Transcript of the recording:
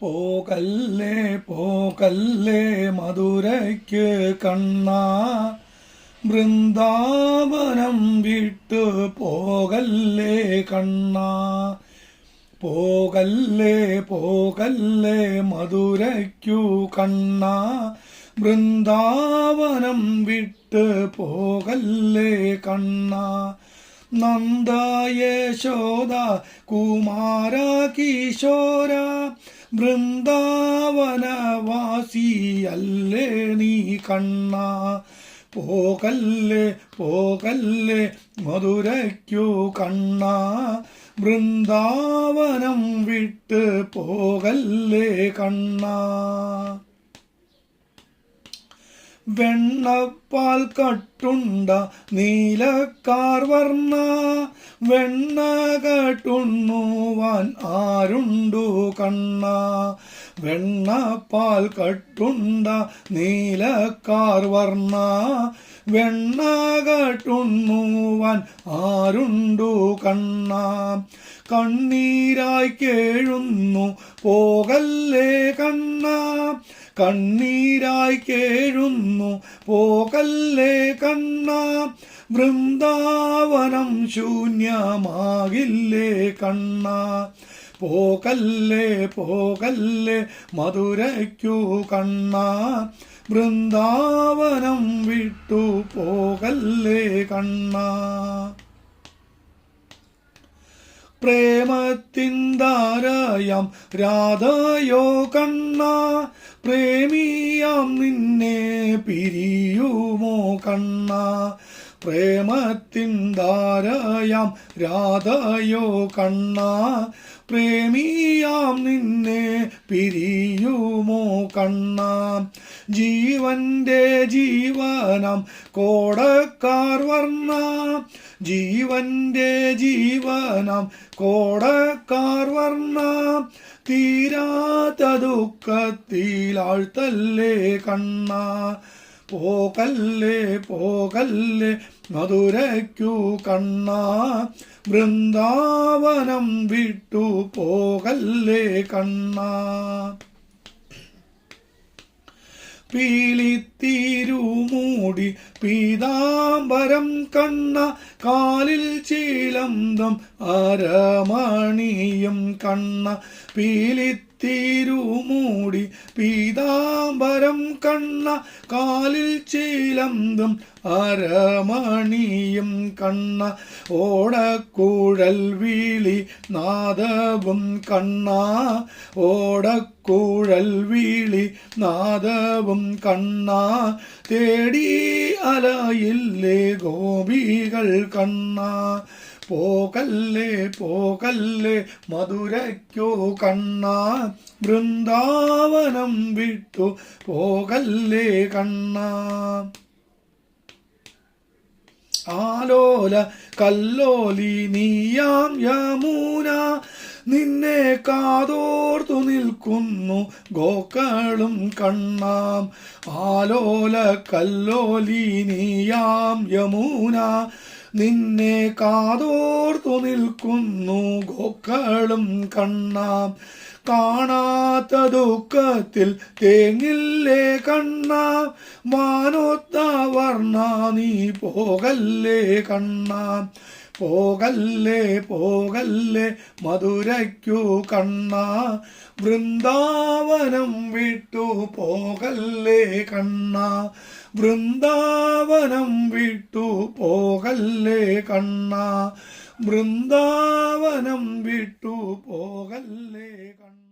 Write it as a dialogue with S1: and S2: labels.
S1: പോകല്ലേ പോകല്ലേ മധുരയ്ക്ക് കണ്ണ. വൃന്ദാവനം വിട്ടു പോകല്ലേ കണ്ണ. പോകല്ലേ പോകല്ലേ മധുരയ്ക്കു കണ്ണ. വൃന്ദാവനം വിട്ട് പോകല്ലേ കണ്ണ. നന്ദ യശോദ കുമാര കിശോര. വൃന്ദാവനവാസിയല്ലേ നീ കണ്ണ? പോകല്ലേ പോകല്ലേ മധുരയ്ക്കു കണ്ണ? വൃന്ദാവനം വിട്ട് പോകല്ലേ കണ്ണ? വെണ്ണപ്പാൽ കട്ടുണ്ട നീലക്കാർ വർണ വെണ്ണ കട്ടുണ്ണുവാൻ ആരുണ്ടു കണ്ണ? വെണ്ണപ്പാൽ കട്ടുണ്ട നീലക്കാർ വർണ വെണ്ണ കട്ടുണ്ണുവാൻ ആരുണ്ടു കണ്ണ? കണ്ണീരായി കേഴുന്നു പോകല്ലേ കണ്ണ? കണ്ണീരായി കേഴുന്നു. പോകല്ലേ കണ്ണ? വൃന്ദാവനം ശൂന്യമാകില്ലേ കണ്ണ? പോകല്ലേ പോകല്ലേ മധുരയ്ക്കു കണ്ണ? വൃന്ദാവനം വിട്ടു പോകല്ലേ കണ്ണ? പ്രേമത്തിന്താരായാം രാധയോ കണ്ണ പ്രേമിയാം നിന്നെ പിരിയുമോ കണ്ണ. പ്രേമത്തിന്താരായാം രാധയോ കണ്ണ പ്രേമിയാം നിന്നെ പിരിയുമോ കണ്ണ. ജീവന്റെ ജീവനം കോടക്കാർ വർണ. ജീവന്റെ ജീവനം കോടക്കാർ വർണ. തീരാത്ത ദുഃഖത്തിലാഴ്ത്തല്ലേ കണ്ണ. പോകല്ലേ പോകല്ലേ മധുരയ്ക്കു കണ്ണ. വൃന്ദാവനം വിട്ടു പോകല്ലേ കണ്ണ. പീലിത്തിരുമൂടി പീതാംബരം കണ്ണ കാലിൽ ചീലന്തം അരമണിയും കണ്ണ പീലിത്തിരുമൂടി പീതാംബരം കണ്ണ കാലിൽ ചീലന്തും അരമണിയും കണ്ണ ഓടക്കുഴൽ വീളി നാദവും കണ്ണ ഓടക്കുഴൽ വീളി നാദവും കണ്ണ തേടി അലയില്ലേ ഗോപികൾ കണ്ണ പോകല്ലേ പോകല്ലേ മധുരയ്ക്കോ കണ്ണ വൃന്ദാവനം വിട്ടു പോകല്ലേ കണ്ണ. ആലോല കല്ലോലി നീയാം യമുന നിന്നെ കാതോർത്തു നിൽക്കുന്നു ഗോക്കളും കണ്ണാം. ആലോല കല്ലോലി നീയാം യമുന നിന്നെ കാതോർത്തു നിൽക്കുന്നു ഗോക്കളും കണ്ണാം. കാണാത്ത ദുഃഖത്തിൽ തേങ്ങില്ലേ കണ്ണ. മാനോത്ത വർണ നീ പോകല്ലേ കണ്ണ. പോകല്ലേ പോകല്ലേ മധുരയ്ക്കു കണ്ണ. വൃന്ദാവനം വിട്ടു പോകല്ലേ കണ്ണ. വൃന്ദാവനം വിട്ടു പോകല്ലേ കണ്ണ. വൃന്ദാവനം വിട്ടു പോകല്ലേ കണ്ണ.